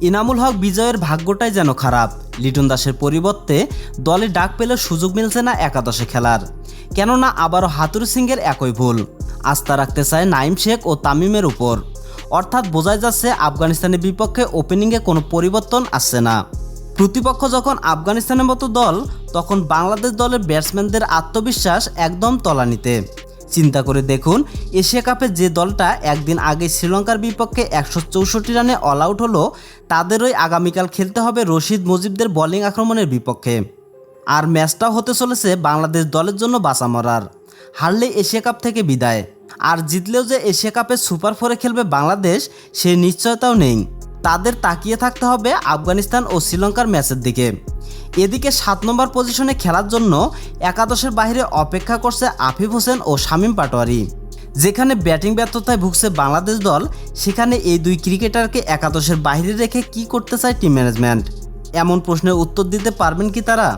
ইনামুল হক বিজয়ের ভাগ্যটাই যেন খারাপ। লিটন দাসের পরিবর্তে দলে ডাক পেলে সুযোগ মিলছে না একাদশে খেলার। কেননা আবারও হাতুর সিংয়ের একই ভুল। আস্থা রাখতে চায় নাইম শেখ ও তামিমের উপর। অর্থাৎ বোঝাই যাচ্ছে আফগানিস্তানের বিপক্ষে ওপেনিংয়ে কোনো পরিবর্তন আসছে না। প্রতিপক্ষ যখন আফগানিস্তানের মতো দল, তখন বাংলাদেশ দলের ব্যাটসম্যানদের আত্মবিশ্বাস একদম তলানিতে। চিন্তা করে দেখুন। এশিয়া কাপে যে দলটা একদিন আগে শ্রীলঙ্কার বিপক্ষে একশো চৌষট্টি রানে অল আউট হলো, তাদেরই আগামীকাল খেলতে হবে রশিদ মুজিবদের বোলিং আক্রমণের বিপক্ষে। আর ম্যাচটাও হতে চলেছে বাংলাদেশ দলের জন্য বাঁচা মরার। হারলে এশিয়া কাপ থেকে বিদায়। আর জিতলেও যে এশিয়া কাপে সুপার ফোরে খেলবে বাংলাদেশ সেই নিশ্চয়তাও নেই। তাদের তাকিয়ে থাকতে হবে আফগানিস্তান ও শ্রীলঙ্কার ম্যাচের দিকে। এদিকে সাত নম্বর পজিশনে খেলার জন্য একাদশের বাইরে অপেক্ষা করছে আফিফ হোসেন ও শামীম পাটোয়ারি। যেখানে ব্যাটিং ব্যর্থতায় ভুগছে বাংলাদেশ দল, সেখানে এই দুই ক্রিকেটারকে একাদশের বাইরে রেখে কি করতে চায় টিম ম্যানেজমেন্ট? এমন প্রশ্নের উত্তর দিতে পারবেন কি তারা?